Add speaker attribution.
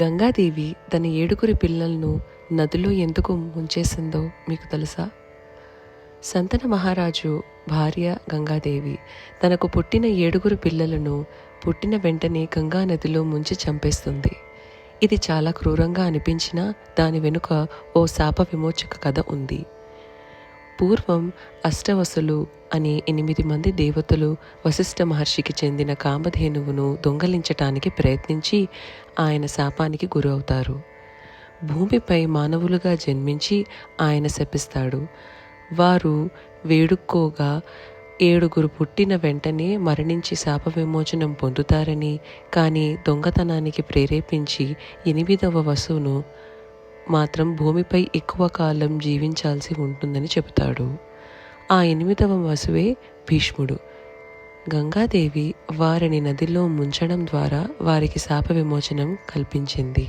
Speaker 1: గంగాదేవి తన ఏడుగురి పిల్లలను నదిలో ఎందుకు ముంచేసిందో మీకు తెలుసా? సంతన మహారాజు భార్య గంగాదేవి తనకు పుట్టిన ఏడుగురు పిల్లలను పుట్టిన వెంటనే గంగా నదిలో ముంచి చంపేస్తుంది. ఇది చాలా క్రూరంగా అనిపించినా దాని వెనుక ఓ శాప విమోచక కథ ఉంది. పూర్వం అష్టవసులు అనే ఎనిమిది మంది దేవతలు వశిష్ఠ మహర్షికి చెందిన కామధేనువును దొంగలించటానికి ప్రయత్నించి ఆయన శాపానికి గురవుతారు. భూమిపై మానవులుగా జన్మించి ఆయన శపిస్తాడు. వారు వేడుక్కోగా ఏడుగురు పుట్టిన వెంటనే మరణించి శాప విమోచనం పొందుతారని కానీ దొంగతనానికి ప్రేరేపించి ఎనిమిదవ వసువును మాత్రం భూమిపై ఎక్కువ కాలం జీవించాల్సి ఉంటుందని చెబుతాడు. ఆ ఎనిమిదవ వసువే భీష్ముడు. గంగాదేవి వారిని నదిలో ముంచడం ద్వారా వారికి శాప విమోచనం కల్పించింది.